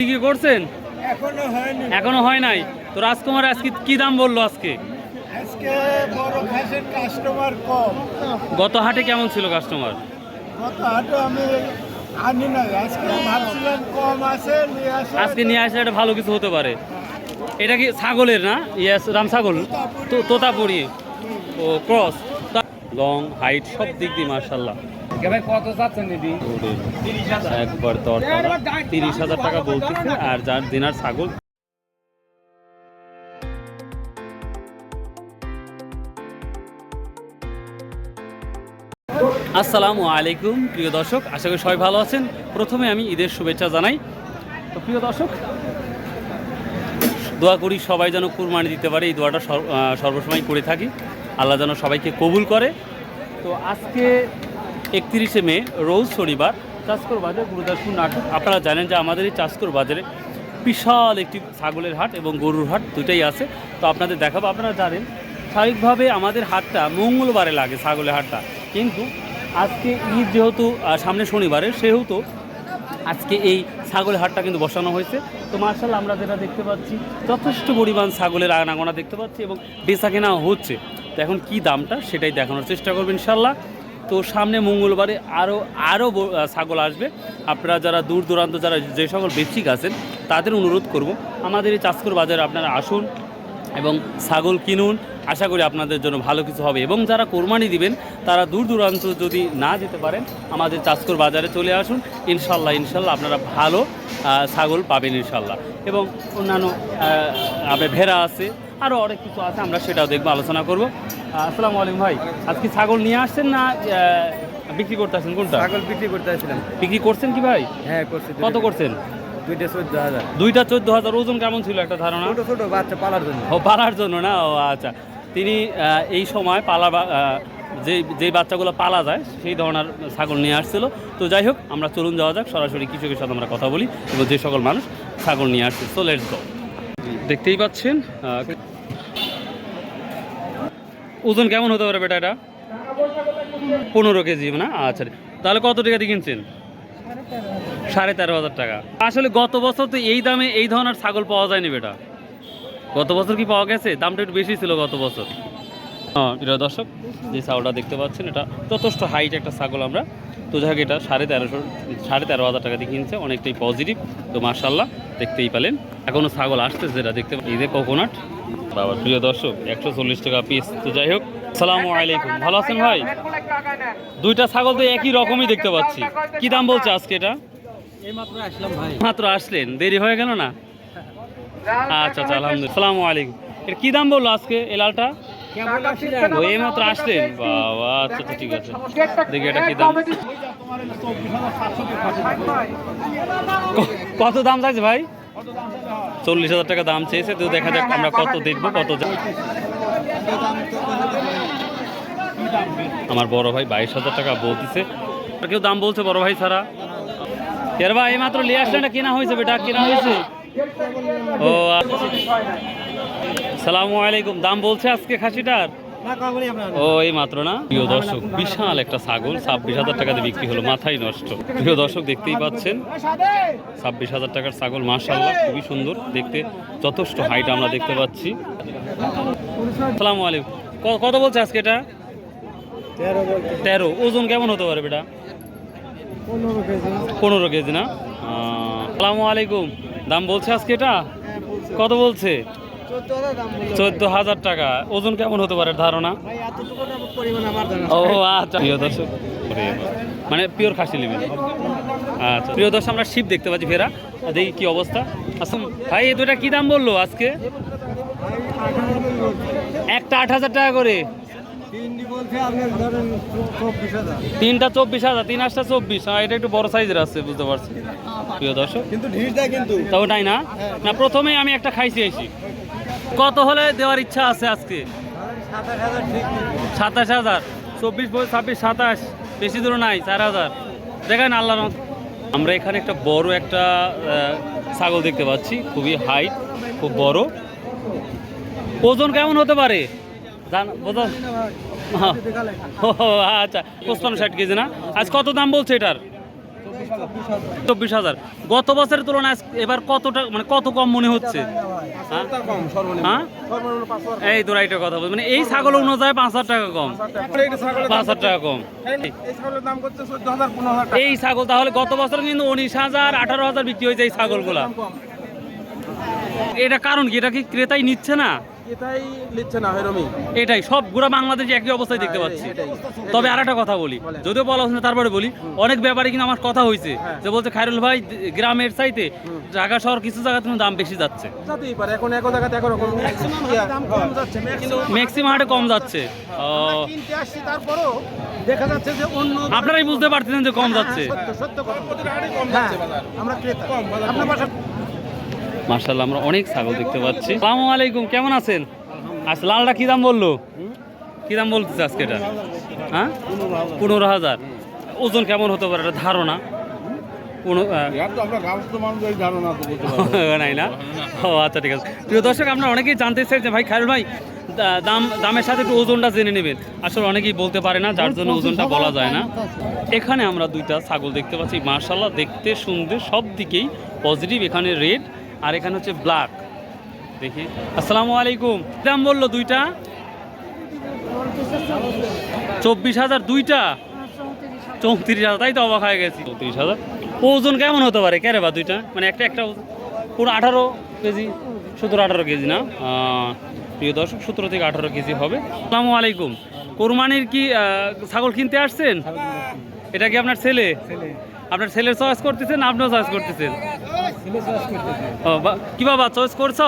কি কি করছেন? এখনও হয়নি। এখনও হয় নাই? তো রাজকুমার আজকে কি দাম বলল আজকে? আজকে বড় খাসের কাস্টমার কম। গত হাটে কেমন ছিল কাস্টমার গত হাটে আমি আনি নাই। আজকে ভাবছিলাম কম আছে নিয়ে আসে আজকে নিয়ে আসলে এটা ভালো কিছু হতে পারে। এটা কি ছাগলের না? ইয়াস রাম ছাগল। তো তোতাপুরি। ও ক্রস লং হাইট সব দিক দিয়ে মার্শাল্লাহ একবার তিরিশ হাজার টাকা বলতেছে, আর যার দিনার ছাগল। আসসালামু আলাইকুম, প্রিয় দর্শক, আশা করি সবাই ভালো আছেন। প্রথমে আমি ঈদের শুভেচ্ছা জানাই। তো প্রিয় দর্শক, দোয়া করি সবাই যেন কুরবানি দিতে পারে, এই দোয়াটা সর্বসময় করে থাকি। আল্লাহ যেন সবাইকে কবুল করে। তো আজকে একত্রিশে মে, রোজ শনিবার চাষকর বাজার, গুরুদাসপুর নাটক আপনারা জানেন যে আমাদের এই চাষকর বাজারে বিশাল একটি ছাগলের হাট এবং গরুর হাট দুটাই আছে। তো আপনাদের দেখাবো, আপনারা জানেন, স্বাভাবিকভাবে আমাদের হাটটা মঙ্গলবারে লাগে ছাগলের হাটটা। কিন্তু আজকে ঈদ যেহেতু সামনে শনিবারে, সেহেতু আজকে এই ছাগলের হাটটা কিন্তু বসানো হয়েছে। তো মার্শাল, আমরা যেটা দেখতে পাচ্ছি, যথেষ্ট পরিমাণ ছাগলের আনাগোনা দেখতে পাচ্ছি এবং বেচা কেনা হচ্ছে। তো এখন কি দামটা সেটাই দেখানোর চেষ্টা করবেন ইনশাল্লাহ। তো সামনে মঙ্গলবারে আরও আরও ছাগল আসবে। আপনারা যারা দূর দূরান্ত, যারা যে সকল বেচিক আছেন, তাদের অনুরোধ করব, আমাদের এই চাষকর বাজারে আপনারা আসুন এবং ছাগল কিনুন। আশা করি আপনাদের জন্য ভালো কিছু হবে। এবং যারা কোরবানি দিবেন, তারা দূর দূরান্ত যদি না যেতে পারেন, আমাদের চাষকর বাজারে চলে আসুন। ইনশাল্লাহ ইনশাল্লাহ আপনারা ভালো ছাগল পাবেন ইনশাল্লাহ। এবং অন্যান্য ভেড়া আছে আরও অনেক কিছু আছে, আমরা সেটাও দেখব, আলোচনা করব। আসসালামু আলাইকুম ভাই। আজকে ছাগল নিয়ে আসছেন না বিক্রি করতে আসছেন? কোনটা? ছাগল বিক্রি করতে আসছিলাম। বিক্রি করছেন কি ভাই? হ্যাঁ করছি। কত করছেন? দুইটা চোদ্দ হাজার। দুইটা চোদ্দ হাজার ওজন কেমন ছিল একটা ধারণা? ছোট ছোট বাচ্চা পালার জন্য। ও পালার জন্য না? ও আচ্ছা। তিনি এই সময় পালা যে যেই বাচ্চাগুলো পালা যায় সেই ধরনের ছাগল নিয়ে আসছিল। তো যাই হোক আমরা চলুন যাওয়া যাক। সরাসরি কৃষকের সাথে আমরা কথা বলি। এবং যে সকল মানুষ ছাগল নিয়ে আসছে সো লেটস গো দেখতেই পাচ্ছেন ওজন কেমন হতে পারে বেটা এটা? পনেরো কেজি না আচ্ছা তাহলে কত টাকা দিয়ে কিনছেন? সাড়ে তেরো হাজার টাকা। আসলে গত বছর তো এই দামে এই ধরনের ছাগল পাওয়া যায়নি বেটা। গত বছর কি পাওয়া গেছে? দামটা একটু বেশি ছিল গত বছর। হ্যাঁ প্রিয় দর্শক, যে ছাগলটা দেখতে পাচ্ছেন, এটা যথেষ্ট হাইট একটা ছাগল আমরা। তো যাক এটা সাড়ে তেরোশো, সাড়ে তেরো হাজার টাকা দিয়ে কিনছে, অনেকটাই পজিটিভ তো মার্শাল্লাহ দেখতেই পেলেন। এখনও ছাগল আসতেছে যেটা দেখতে এই যে কোকোনাট বাবা প্রিয় দর্শক একশো চল্লিশ টাকা পিস তো যাই হোক সালামু আলাইকুম। ভালো আছেন ভাই? দুইটা ছাগল তো একই রকমই দেখতে পাচ্ছি। কি দাম বলছে আজকে এটা? মাত্র আসলেন? দেরি হয়ে গেল না? আচ্ছা আচ্ছা আলহামদুলিল্লাহ। সালামু আলাইকুম। এর কি দাম বলল আজকে এই লালটা? আসলেন মাত্র আসলেন? বাবা আচ্ছা আচ্ছা ঠিক আছে। দেখি এটা কি দাম। কত দাম চাইছে ভাই? চল্লিশ হাজার টাকা দাম চেয়েছে, তো দেখা যাক আমরা কত দেখব, কত আমার বড় ভাই বাইশ হাজার টাকা বলতেছে কেউ দাম বলছে বড় ভাই ছাড়া। এর ভাই মাত্র লিয়ে কেনা হয়েছে বেটা, কেনা হয়েছে? ও আচ্ছা। সালামু আলাইকুম, দাম বলছে আজকে খাসিটার? ও এই মাত্র না? প্রিয় দর্শক বিশাল একটা ছাগল ছাব্বিশ হাজার টাকাতে বিক্রি হলো মাথায় নষ্ট। প্রিয় দর্শক দেখতেই পাচ্ছেন ছাব্বিশ হাজার টাকার ছাগল মাশাল্লাহ খুবই সুন্দর দেখতে যথেষ্ট হাইট আমরা দেখতে পাচ্ছি। সালামু আলাইকুম। কত বলছে আজকে এটা? তেরো ওজন কেমন হতে পারে বেটা? পনেরো কেজি। না? সালামু আলাইকুম। দাম বলছে আজকে এটা? কত বলছে? চোদ্দ হাজার টাকা। ওজন কেমন হতে পারে ধারণা? ও আচ্ছা। প্রিয় দর্শক মানে পিওর খাসি নেবেন আচ্ছা। প্রিয় দর্শক আমরা শিপ দেখতে পাচ্ছি ফেরা দেখি কি অবস্থা। আসুন। ভাই এই দুটা কি দাম বলল আজকে? একটা আট হাজার টাকা করে। তিনটি চব্বিশ হাজার। তিন আটটা চব্বিশ। হ্যাঁ এটা একটু বড় সাইজের আছে বুঝতে পারছি। প্রিয় দর্শক। কিন্তু ঢিস দেয় কিন্তু তা ওটাই না? না প্রথমেই আমি একটা খাইছি এসি কত হলে দেওয়ার ইচ্ছা আছে আজকে? সাতাশ হাজার চব্বিশ ছাব্বিশ সাতাশ? বেশি দূর নাই চার হাজার। দেখেন আল্লাহ আমরা এখানে একটা বড় একটা ছাগল দেখতে পাচ্ছি। খুবই হাইট খুব বড়। ওজন কেমন হতে পারে? হ্যাঁ। আচ্ছা পঁচপান্ন ষাট কেজি না? আজ কত দাম বলছে এটার? চব্বিশ হাজার। গত বছরের তুলনায় এবার কতটা মানে কত কম মনে হচ্ছে? হ্যাঁ? হ্যাঁ? এই তো রাইটের কথা বলছি। মানে এই ছাগল অনুযায়ী পাঁচ হাজার টাকা কম। পাঁচ হাজার টাকা কম। এই ছাগল তাহলে গত বছর কিন্তু উনিশ হাজার আঠারো হাজার বিক্রি হয়েছে এই ছাগলগুলা। এটা কারণ কি? এটা কি ক্রেতাই নিচ্ছে না? এটাই নিচ্ছে না হেরমি এটাই সব গুড়া বাংলাদেশে একই অবস্থায় দেখতে পাচ্ছি। তবে আর একটা কথা বলি যদিও বলা হচ্ছে তারপরে বলি অনেক ব্যাপারে কিন্তু আমার কথা হয়েছে হ্যাঁ। যে বলছে খায়রুল ভাই গ্রামের চাইতে ঢাকা শহর কিছু জায়গাতে কিন্তু দাম বেশি যাচ্ছে। যাতেই পারে এখন এক জায়গাতে একরকম। ম্যাক্সিমাম দাম কম যাচ্ছে কিন্তু ম্যাক্সিমাম হাটে কম যাচ্ছে। কিনতে আসছি তারপরেও দেখা যাচ্ছে যে অন্য আপনারাই বুঝতে পারতেছেন যে কম যাচ্ছে। সত্য সত্য কথা। কম যাচ্ছে বাজার। আমরা ক্রেতা। আপনার বাসা মার্শাল্লাহ আমরা অনেক ছাগল দেখতে পাচ্ছি। সালামু আলাইকুম কেমন আছেন? আচ্ছা লালটা কি দাম বলল? কি দাম বলতেছে আজকে এটা? হ্যাঁ? পনেরো হাজার। ওজন কেমন হতে পারে এটা ধারণা? আমরা নাই না? ও আচ্ছা ঠিক আছে। প্রিয় দর্শক আপনারা অনেকেই জানতে চাই ভাই খায়রুল ভাই দাম দামের সাথে একটু ওজনটা জেনে নেবেন। আসলে অনেকেই বলতে পারে না যার জন্য ওজনটা বলা যায় না। এখানে আমরা দুইটা ছাগল দেখতে পাচ্ছি। মার্শাল্লাহ দেখতে শুনতে সব দিকেই পজিটিভ এখানে রেড আর এখানে হচ্ছে ব্ল্যাক। দেখি। আসসালামু আলাইকুম। দাম বলল দুইটা? চব্বিশ হাজার দুইটা? চৌত্রিশ হাজার তাই তো অবাক হয়ে গেছি। চৌত্রিশ হাজার। ওজন কেমন হতে পারে? ক্যারে বা দুইটা? মানে একটা একটা ওজন? পুরো আঠারো কেজি সতেরো আঠারো কেজি না? প্রিয় দর্শক সতেরো থেকে আঠারো কেজি হবে। আসসালামু আলাইকুম। কোরবানির কি ছাগল কিনতে আসছেন? এটা কি আপনার ছেলে? আপনার ছেলের চয়েস করতেছেন আপনিও চয়েস করতেছেন? ও, কি বাবা চয়েস করছ?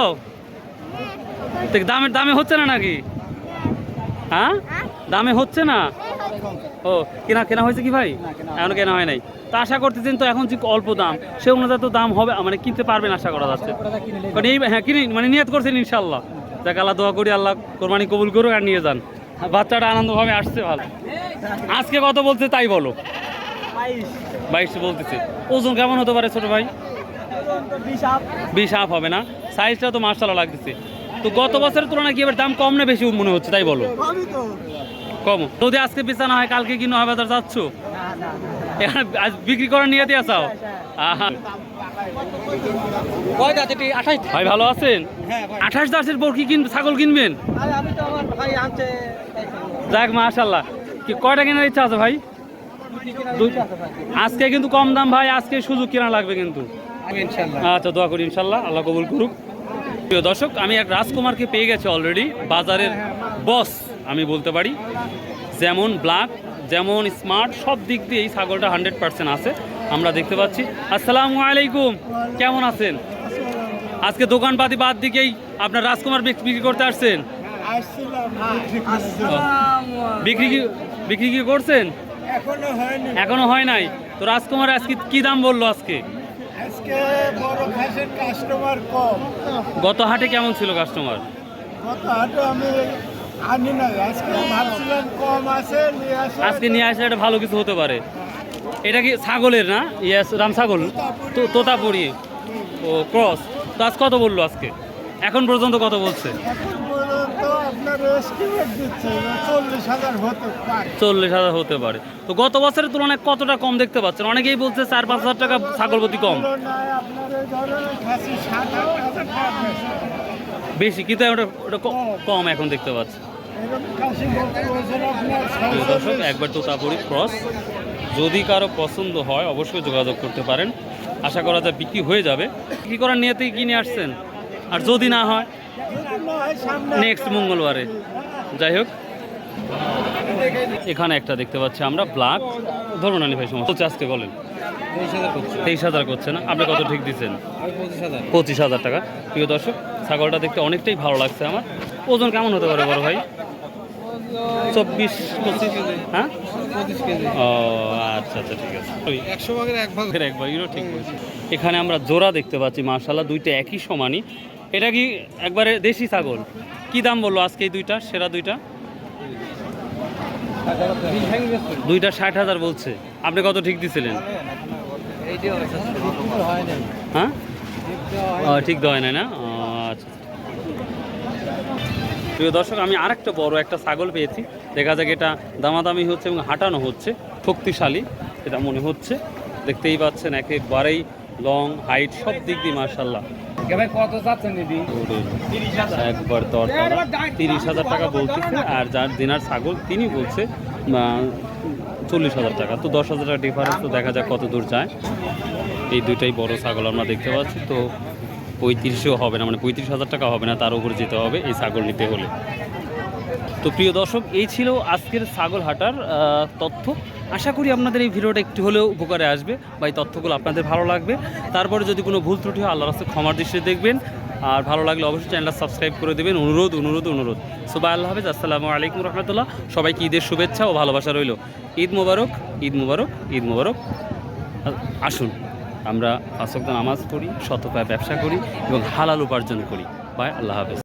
তো দামের দামে হচ্ছে না নাকি? হ্যাঁ? দামে হচ্ছে না? ও কেনা কেনা হয়েছে কি ভাই? এখনও কেনা হয় নাই। তা আশা করতেছেন তো এখন যে অল্প দাম সে অনুযায়ী তো দাম হবে মানে কিনতে পারবেন আশা করা যাচ্ছে। কারণ এই হ্যাঁ কিনে মানে নিয়ত করছেন ইনশাল্লাহ যাক আল্লাহ দোয়া করি আল্লাহ কোরবানি কবুল করুক আর নিয়ে যান। বাচ্চাটা আনন্দভাবে আসছে ভালো। আজকে কত বলছে তাই বলো? বাইশ। বাইশ বলতেছে। ওজন কেমন হতে পারে ছোট ভাই? বিশ আপ হবে না। সাইজটা তো মার্শাল্লাহ লাগতেছে। তো গত বছরের তুলনায় কি এবার দাম কম না বেশি মনে হচ্ছে? তাই বলো। কম। যদি আজকে বেচানো হয় কালকে কি নয় বাজার যাচ্ছ? এখানে আজ বিক্রি করার নিয়ে আসাও ভাই ভালো আছেন? আঠাশ দাসের পর কি কিন ছাগল কিনবেন? যাক মাশাল্লাহ কি কয়টা কেনার ইচ্ছা আছে ভাই। আজকে কিন্তু কম দাম ভাই আজকে সুযোগ কেনা লাগবে কিন্তু। আচ্ছা দোয়া করি ইনশাল্লাহ আল্লাহ কবুল করুক। প্রিয় দর্শক আমি এক রাজকুমারকে পেয়ে গেছি অলরেডি বাজারের বস আমি বলতে পারি। যেমন ব্ল্যাক যেমন স্মার্ট সব দিক দিয়ে এই ছাগলটা হান্ড্রেড পার্সেন্ট আছে আমরা দেখতে পাচ্ছি। আসসালামু আলাইকুম কেমন আছেন? আজকে দোকানপাতি বাদ দিকেই আপনার রাজকুমার বিক- বিক্রি করতে আসছেন? বিক্রি কি বিক্রি কি করছেন? এখনও এখনও হয় নাই। তো রাজকুমার আজকে কি দাম বলল আজকে? আজকে বড় খাসের কাস্টমার কম। গত হাটে কেমন ছিল কাস্টমার গত হাটে আমি আনি নাই। আজকে ভাবছিলাম কম আছে নিয়ে আসে আজকে নিয়ে আসলে একটা ভালো কিছু হতে পারে। এটা কি ছাগলের না? ইয়াস রাম ছাগল? তো তোতাপুরি। ও ক্রস তো আজ কত বলল আজকে? এখন পর্যন্ত কত বলছে এখন পর্যন্ত আপনার এস্টিমেট দিচ্ছে চল্লিশ হাজার হতে পারে। তো গত বছরের তুলনায় কতটা কম দেখতে পাচ্ছেন? অনেকেই বলছে চার পাঁচ হাজার টাকা ছাগল প্রতি কম। বেশি। কিন্তু ওটা কম এখন দেখতে পাচ্ছি। দর্শক। একবার তোতাপুরি ক্রস। যদি কারও পছন্দ হয় অবশ্যই যোগাযোগ করতে পারেন। আশা করা যায় বিক্রি হয়ে যাবে। বিক্রি করার নিয়েতেই কিনে আসছেন? আর যদি না হয় নেক্সট মঙ্গলবারে। যাই হোক। এখানে একটা দেখতে পাচ্ছি আমরা ব্ল্যাক ধরুন আনি ভাই সমস্ত আজকে বলেন। তেইশ হাজার করছে না? আপনি কত ঠিক দিচ্ছেন? পঁচিশ হাজার টাকা। প্রিয় দর্শক ছাগলটা দেখতে অনেকটাই ভালো লাগছে আমার। ওজন কেমন হতে পারে বড় ভাই? চব্বিশ পঁচিশ? হ্যাঁ? ও আচ্ছা আচ্ছা ঠিক আছে। একশো ভাগের এক ভাগ। এক ভাগেরও ঠিক এখানে আমরা জোড়া দেখতে পাচ্ছি মার্শাল্লাহ দুইটা একই সমানই। এটা কি একবারে দেশি ছাগল? কি দাম বলল আজকে এই দুইটা, সেরা দুইটা? দুইটা ষাট হাজার বলছে। আপনি কত ঠিক দিছিলেন? হ্যাঁ? ঠিক দেওয়া হয় নাই না? আচ্ছা। প্রিয় দর্শক, আমি আরেকটা বড় একটা ছাগল পেয়েছি। দেখা যাক এটা দামাদামি হচ্ছে এবং হাঁটানো হচ্ছে। শক্তিশালী, এটা মনে হচ্ছে। দেখতেই পাচ্ছেন, একেবারেই লং হাইট সব দিক দিয়ে মার্শাল্লাহ একবার দর তিরিশ হাজার টাকা বলতেছে আর যার দিনার ছাগল তিনি বলছে চল্লিশ হাজার টাকা। তো দশ হাজার টাকা ডিফারেন্স তো দেখা যাক কত দূর যায়। এই দুইটাই বড় ছাগল আমরা দেখতে পাচ্ছি তো পঁয়ত্রিশেও হবে না মানে পঁয়ত্রিশ হাজার টাকা হবে না তার উপরে যেতে হবে এই ছাগল নিতে হলে। তো প্রিয় দর্শক এই ছিল আজকের ছাগল হাটার তথ্য। আশা করি আপনাদের এই ভিডিওটা একটু হলেও উপকারে আসবে বা এই তথ্যগুলো আপনাদের ভালো লাগবে। তারপরে যদি কোনো ভুল ত্রুটি হয় আল্লাহ রাস্তায় ক্ষমার দৃষ্টিতে দেখবেন। আর ভালো লাগলে অবশ্যই চ্যানেলটা সাবস্ক্রাইব করে দেবেন। অনুরোধ অনুরোধ অনুরোধ। সুবাই আল্লাহ হাফেজ। আসসালামু আলাইকুম রহমতুল্লাহ। সবাইকে ঈদের শুভেচ্ছা ও ভালোবাসা রইল। ঈদ মুবারক ঈদ মুবারক ঈদ মুবারক। আসুন, আমরা আসক্ত নামাজ পড়ি শতপায় ব্যবসা করি এবং হালাল উপার্জন করি। বাই আল্লাহ হাফেজ।